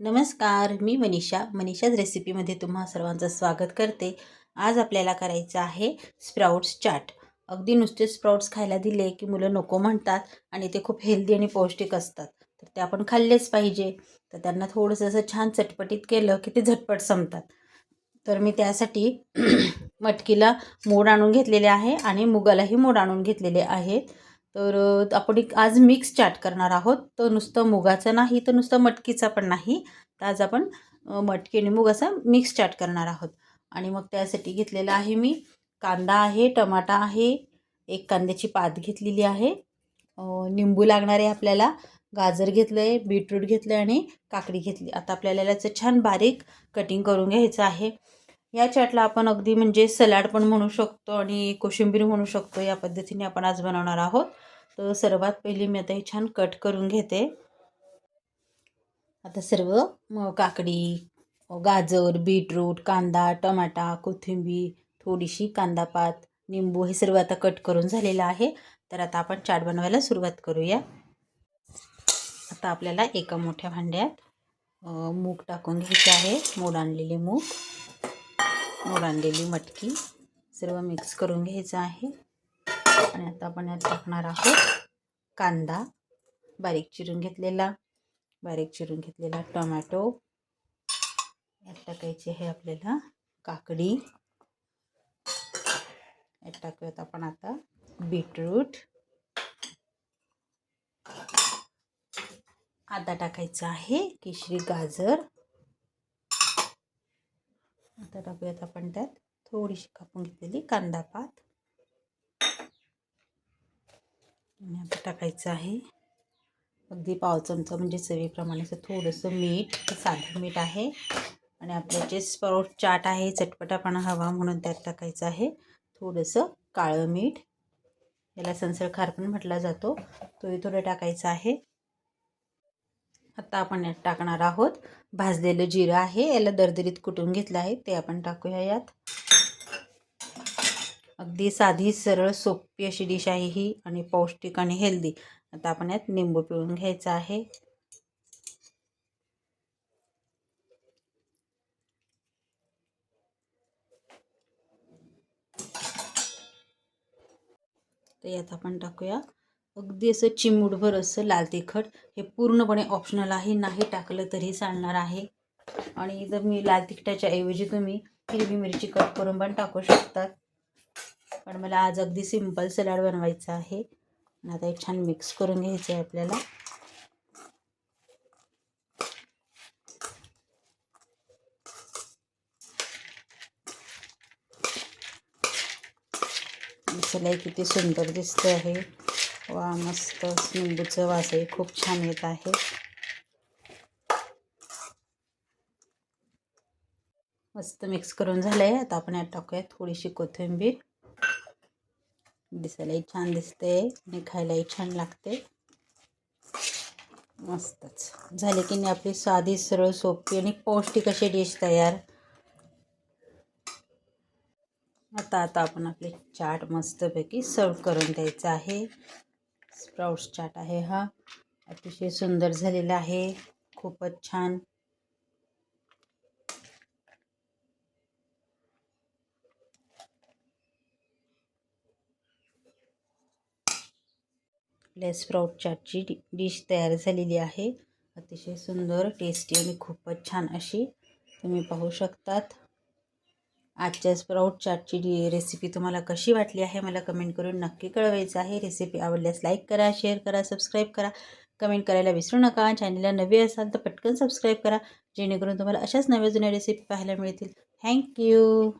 नमस्कार मी मनीषा. मनीषाज रेसिपीमध्ये तुम्हा सर्वांचं स्वागत करते. आज आपल्याला करायचं आहे स्प्राउट्स चाट. अगदी नुसते स्प्राउट्स खायला दिले की मुलं नको म्हणतात आणि ते खूप हेल्दी आणि पौष्टिक असतात. तर ते आपण खाल्लेच पाहिजे. तर त्यांना थोडंसं असं छान चटपटीत केलं की ते झटपट संपतात. तर मी त्यासाठी मटकीला मोड आणून घेतलेले आहे आणि मुगालाही मोड आणून घेतलेले आहेत. तर आपण एक आज मिक्स चाट करणार आहोत. तर नुसतं मुगाचं नाही तर नुसतं मटकीचा पण नाही. तर आज आपण मटकी आणि मूग असा मिक्स चाट करणार आहोत. आणि मग त्यासाठी घेतलेला आहे मी कांदा आहे टमाटा आहे एक कांद्याची पात घेतलेली आहे. निंबू लागणार आहे आपल्याला. गाजर घेतलं आहे बीटरूट घेतलं आहे आणि काकडी घेतली. आता आपल्याला याचं छान बारीक कटिंग करून घ्यायचं आहे. या चाटला आपण अगदी म्हणजे सलाड पण म्हणू शकतो आणि कोशिंबीर म्हणू शकतो. या पद्धतीने आपण आज बनवणार आहोत. तर सर्वात पहिली मी आता हे छान कट करून घेते. आता सर्व मग काकडी गाजर बीटरूट कांदा टमाटा कोथिंबीर थोडीशी कांदापात निंबू हे सर्व आता कट करून झालेलं आहे. तर आता आपण चाट बनवायला सुरुवात करूया. आता आपल्याला एका मोठ्या भांड्यात मूग टाकून घ्यायचे आहे. मोड आणलेले मूग. मोड आणलेली मटकी सर्व मिक्स करून घ्यायचं आहे. आणि आता आपण यात टाकणार आहोत कांदा. बारीक चिरून घेतलेला. बारीक चिरून घेतलेला टोमॅटो. यात टाकायची आहे आपल्याला काकडी. यात टाकूयात आपण आता बीटरूट. आता टाकायचं आहे केशरी गाजर. आता टाकूयात आपण त्यात थोडीशी कापून घेतलेली कांदा पात. आणि आता टाकायचं आहे अगदी पाव चमचा म्हणजे चवीप्रमाणे असं थोडंसं मीठ साधं मीठ आहे. आणि आपलं जे स्प्राउट चाट आहे चटपटापणा हवा म्हणून त्यात टाकायचं आहे थोडंसं काळं मीठ. याला संसळ खार पण म्हटला जातो. तोही थोडं टाकायचं आहे. आता आपण यात टाकणार आहोत. भाजलेलं जिरं आहे याला दरदरीत कुटून घेतलं आहे ते आपण टाकूया यात. अगदी साधी सरळ सोपी अशी डिश आहे ही आणि पौष्टिक आणि हेल्दी. आता आपण यात निंबू पिळून घ्यायचं आहे. तर यात आपण टाकूया. अगदी असं चिमूटभर असं लाल तिखट. हे पूर्णपणे ऑप्शनल आहे नाही टाकलं तरी चालणार आहे. आणि जर मी लाल तिखटाच्या ऐवजी तुम्ही हिरवी मिरची कट करून पण टाकू शकतात. पण मला आज अगदी सिंपल सलाड बनवायचं आहे. आता हे छान मिक्स करून घ्यायचं आहे आपल्याला. मसाला किती सुंदर दिसतं आहे वा मस्त. निंबूचं वासही खूप छान येत आहे. मस्त मिक्स करून झालं आहे आता आपण यात टाकूया थोडीशी कोथिंबीर. दिसायलाही छान दिसते. आणि खायलाही छान लागते. मस्तच. झाले की नाही आपली साधी सरळ सोपी आणि पौष्टिक अशी डिश तयार. आता आता आपण आपले चाट मस्तपैकी सर्व करून द्यायचं आहे. स्प्राउट्स चाट आहे हा. अतिशय सुंदर झालेला आहे. खूपच छान. आपल्या स्प्राउट चाटची डि डिश तयार झालेली आहे. अतिशय सुंदर टेस्टी आणि खूपच छान अशी. तुम्ही पाहू शकतात. आजच्या स्प्राऊट चाटची डी रेसिपी तुम्हाला कशी वाटली आहे मला कमेंट करून नक्की कळवायचं आहे. रेसिपी आवडल्यास लाईक करा शेअर करा सबस्क्राईब करा. कमेंट करायला विसरू नका. चॅनलला नवे असाल तर पटकन सबस्क्राईब करा. जेणेकरून तुम्हाला अशाच नव्या जुन्या रेसिपी पाहायला मिळतील. थँक्यू